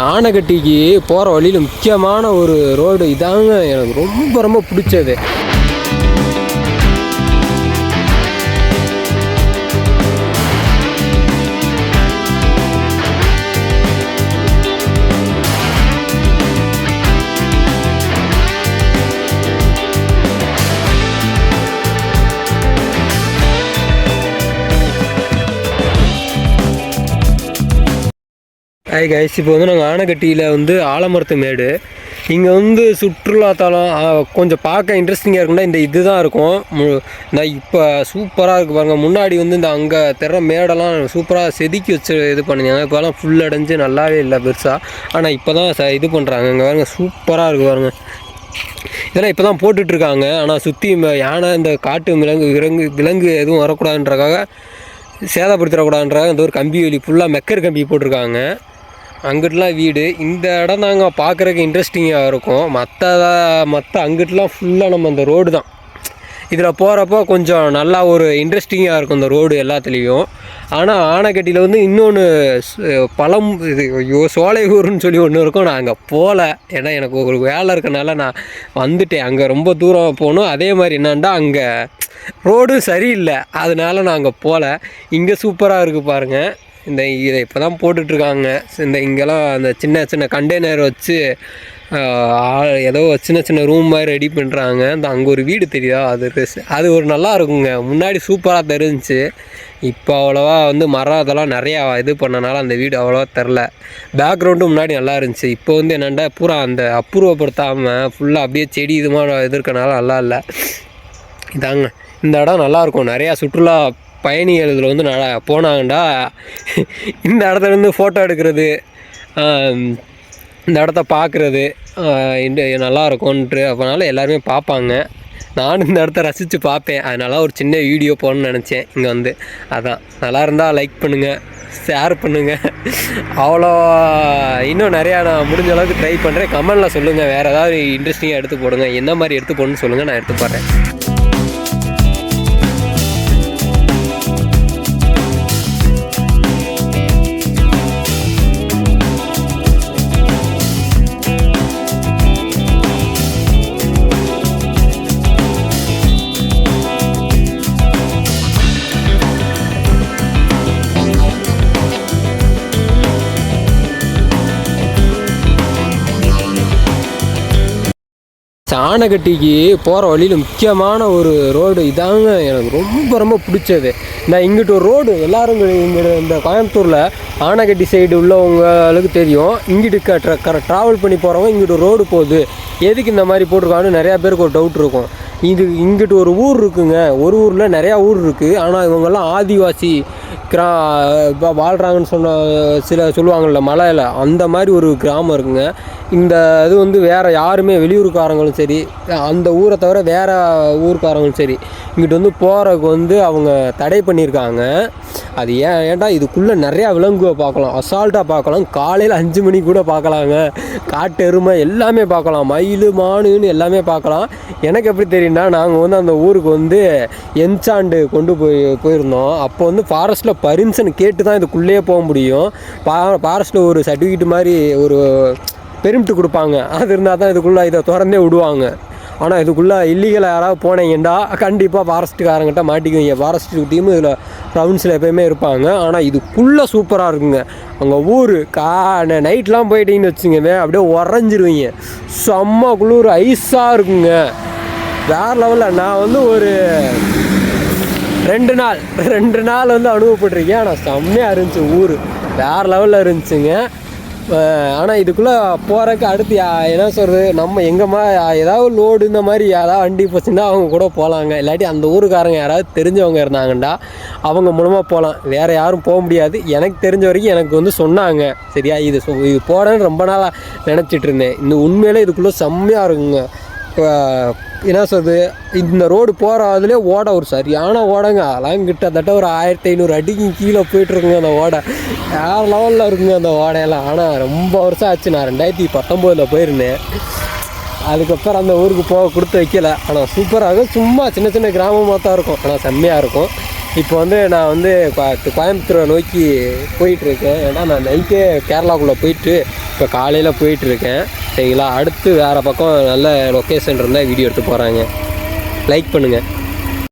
ஆனைக்கட்டிக்கு போகிற வழியில் முக்கியமான ஒரு ரோடு இதாங்க எனக்கு ரொம்ப ரொம்ப பிடிச்சது. ஹாய் கைஸ் இப்போ வந்து நாங்கள் ஆனைக்கட்டியில் வந்து ஆலமரத்து மேடு. இங்கே வந்து சுற்றுலாத்தலம் கொஞ்சம் பார்க்க இன்ட்ரெஸ்டிங்காக இருக்கும்னா இந்த இது தான் இருக்கும். மு- இப்போ சூப்பராக இருக்குது பாருங்கள் முன்னாடி வந்து இந்த அங்கே தெர மேடெல்லாம் சூப்பராக செதுக்கி வச்சு இது பண்ணிருந்தாங்க இப்போலாம் ஃபுல் அடைஞ்சு நல்லாவே இல்லை பெருசாக ஆனால் இப்போ தான் ச இது பண்ணுறாங்க இங்கே பாருங்க சூப்பராக இருக்குது பாருங்கள் இதெல்லாம் இப்போ தான் போட்டுட்ருக்காங்க ஆனால் சுற்றி யானை இந்த காட்டு விலங்கு விலங்கு விலங்கு எதுவும் வரக்கூடாதுன்றக்காக சேதப்படுத்திடக்கூடாதுன்றாக இந்த ஒரு கம்பி வலி ஃபுல்லாக மெக்கர் கம்பி போட்டிருக்காங்க. அங்கிட்டலாம் வீடு. இந்த இடம் நாங்கள் பார்க்குறதுக்கு இன்ட்ரெஸ்டிங்காக இருக்கும். மற்ற மற்ற அங்கிட்டலாம் ஃபுல்லாக நம்ம அந்த ரோடு தான். இதில் போகிறப்போ கொஞ்சம் நல்லா ஒரு இன்ட்ரெஸ்டிங்காக இருக்கும் இந்த ரோடு எல்லாத்துலேயும். ஆனால் ஆனைக்கட்டியில் வந்து இன்னொன்று பழம் இது ஐயோ சோலையூர்னு சொல்லி ஒன்று இருக்கும். நான் அங்கே போகல ஏன்னா எனக்கு ஒரு வேலை இருக்கனால நான் வந்துட்டேன். அங்கே ரொம்ப தூரம் போகணும். அதே மாதிரி என்னான்டா அங்கே ரோடும் சரியில்லை அதனால நான் அங்கே போகல இங்கே சூப்பராக இருக்குது பாருங்கள் இந்த இதை இப்போ தான் போட்டுட்ருக்காங்க. இந்த இங்கெல்லாம் அந்த சின்ன சின்ன கண்டெய்னர் வச்சு ஆ- ஏதோ சின்ன சின்ன ரூம் மாதிரி ரெடி பண்ணுறாங்க அந்த அங்கே ஒரு வீடு தெரியுதா? அது அது ஒரு நல்லா இருக்குங்க. முன்னாடி சூப்பராக தெரிஞ்சிச்சு. இப்போ அவ்வளோவா வந்து மரம் அதெல்லாம் நிறையா இது பண்ணனால அந்த வீடு அவ்வளோவா தெரில பேக்ரவுண்டும் முன்னாடி நல்லா இருந்துச்சு. இப்போ வந்து என்னென்னா பூரா அந்த அப்புறப்படுத்தாமல் ஃபுல்லாக அப்படியே செடி இது மாதிரி இது இருக்கனால நல்லா இல்லை. இதாங்க. இந்த இடம் நல்லாயிருக்கும் நிறையா சுற்றுலா பயணிகள் இதில் வந்து நட போனாங்கண்டா இந்த இடத்துலேருந்து ஃபோட்டோ எடுக்கிறது இந்த இடத்த பார்க்குறது இந்த நல்லாயிருக்கும்ன்ட்டு அதனால் அப்போனால எல்லாருமே பார்ப்பாங்க நானும் இந்த இடத்த ரசித்து பார்ப்பேன் அதனால ஒரு சின்ன வீடியோ போடணும்னு நினச்சேன் இங்கே வந்து. அதான். நல்லா இருந்தால் லைக் பண்ணுங்கள் ஷேர் பண்ணுங்கள் அவ்வளோ இன்னும் நிறையா நான் முடிஞ்ச அளவுக்கு ட்ரை பண்ணுறேன் கமெண்டில் சொல்லுங்கள் வேறு ஏதாவது இன்ட்ரெஸ்டிங்காக எடுத்து போடுங்க. என்ன மாதிரி எடுத்து போடணும்னு சொல்லுங்கள் நான் எடுத்து போடுறேன். சாணக்கட்டிக்கு போகிற வழியில் முக்கியமான ஒரு ரோடு இதாங்க எனக்கு ரொம்ப ரொம்ப பிடிச்சது. நான் இங்கிட்டு ஒரு ரோடு எல்லோரும் இங்கே இந்த கோயம்புத்தூரில் ஆனைக்கட்டி சைடு உள்ளவங்களுக்கு தெரியும். இங்கிட்டு க ட்ராவல் பண்ணி போகிறவங்க இங்கிட்டு ஒரு ரோடு போகுது. எதுக்கு இந்த மாதிரி போட்டிருக்கான்னு நிறையா பேருக்கு ஒரு டவுட் இருக்கும். இது இங்கிட்டு ஒரு ஊர் இருக்குங்க. ஒரு ஊரில் நிறையா ஊர் இருக்குது ஆனால் இவங்கெல்லாம் ஆதிவாசி கிரா இப்போ வாழ்கிறாங்கன்னு சொன்ன சில சொல்லுவாங்கள்ல மலையில் அந்த மாதிரி ஒரு கிராமம் இருக்குங்க. இந்த இது வந்து வேறு யாருமே வெளியூருக்காரங்களும் சரி அந்த ஊரை தவிர வேறு ஊருக்காரங்களும் சரி இங்கிட்டு வந்து போகிறதுக்கு வந்து அவங்க தடை பண்ணியிருக்காங்க. அது ஏன் ஏன்டா இதுக்குள்ளே நிறையா விலங்குவை பார்க்கலாம். அசால்ட்டாக பார்க்கலாம். காலையில் அஞ்சு மணிக்கு கூட பார்க்கலாங்க. காட்டு எருமை எல்லாமே பார்க்கலாம். மயில் மானுன்னு எல்லாமே பார்க்கலாம். எனக்கு எப்படி தெரியும்னா நாங்கள் வந்து அந்த ஊருக்கு வந்து என்சாண்டு கொண்டு போய் போயிருந்தோம். அப்போ வந்து ஃபாரஸ்ட்டில் பர்மிஷன் கேட்டு தான் இதுக்குள்ளேயே போக முடியும். பா ஃபாரஸ்ட்டில் ஒரு சர்டிஃபிகேட் மாதிரி ஒரு பெருமிட்டு கொடுப்பாங்க. அது இருந்தால் தான் இதுக்குள்ளே இதை திறந்தே விடுவாங்க. ஆனால் இதுக்குள்ளே இல்லீகலாக யாராவது போனீங்கன்னா கண்டிப்பாக ஃபாரஸ்ட்டுக்காரங்கிட்ட மாட்டிக்குவீங்க. ஃபாரஸ்ட் டீமு இதில் ரவுண்ட்ஸில் எப்போயுமே இருப்பாங்க. ஆனால் இதுக்குள்ளே சூப்பராக இருக்குங்க. அங்கே ஊர் கா நைட்லாம் போயிட்டீங்கன்னு வச்சுங்கவே அப்படியே உறைஞ்சிருவீங்க. செம்ம குளிர் ஐஸாக இருக்குங்க. வேறு லெவலில் நான் வந்து ஒரு ரெண்டு நாள் ரெண்டு நாள் வந்து அனுபவப்பட்டிருக்கேன். ஆனால் செம்மையாக இருந்துச்சு ஊர். வேறு லெவலில் இருந்துச்சுங்க. ஆனால் இதுக்குள்ளே போகிறக்கு அடுத்து யா- என்ன சொல்கிறது நம்ம எங்கேம்மா ஏதாவது லோடு இந்த மாதிரி யாராவது வண்டி போச்சுன்னா அவங்க கூட போகலாங்க இல்லாட்டி அந்த ஊருக்காரங்க யாராவது தெரிஞ்சவங்க இருந்தாங்கண்டா அவங்க மூலமாக போகலாம் வேறு யாரும் போக முடியாது. எனக்கு தெரிஞ்ச வரைக்கும் எனக்கு வந்து சொன்னாங்க. சரியா? இது இது போகிறேன்னு ரொம்ப நாளாக நினச்சிட்டு இருந்தேன். இந்த உண்மையிலே இதுக்குள்ளே செம்மையாக இருக்குங்க. என்ன சொல்கிறது இந்த ரோடு போகிற அதுலேயே ஓடை ஒரு சரியான ஓடைங்க. அதெல்லாம் கிட்டத்தட்ட ஒரு ஆயிரத்தி ஐநூறு அடிக்கு கீழே போயிட்டுருக்குங்க அந்த ஓடை. வேறு லெவலில் இருக்குங்க அந்த ஓடையெல்லாம். ஆனால் ரொம்ப வருஷம் ஆச்சு. நான் ரெண்டாயிரத்தி பத்தொம்போதில் போயிருந்தேன். அதுக்கப்புறம் அந்த ஊருக்கு போக கொடுத்து வைக்கல. ஆனால் சூப்பராக இருக்கும். சும்மா சின்ன சின்ன கிராமமாக தான் இருக்கும். ஆனால் செம்மையாக இருக்கும். இப்போ வந்து நான் வந்து கோயம்புத்தூரை நோக்கி போயிட்டுருக்கேன். ஏன்னா நான் நைட்டே கேரளாக்குள்ளே போயிட்டு இப்போ காலையில் போயிட்டுருக்கேன். சரிங்களா அடுத்து வேறு பக்கம் நல்ல லொக்கேஷன் இருந்தால் வீடியோ எடுத்து போகிறாங்க லைக் பண்ணுங்கள்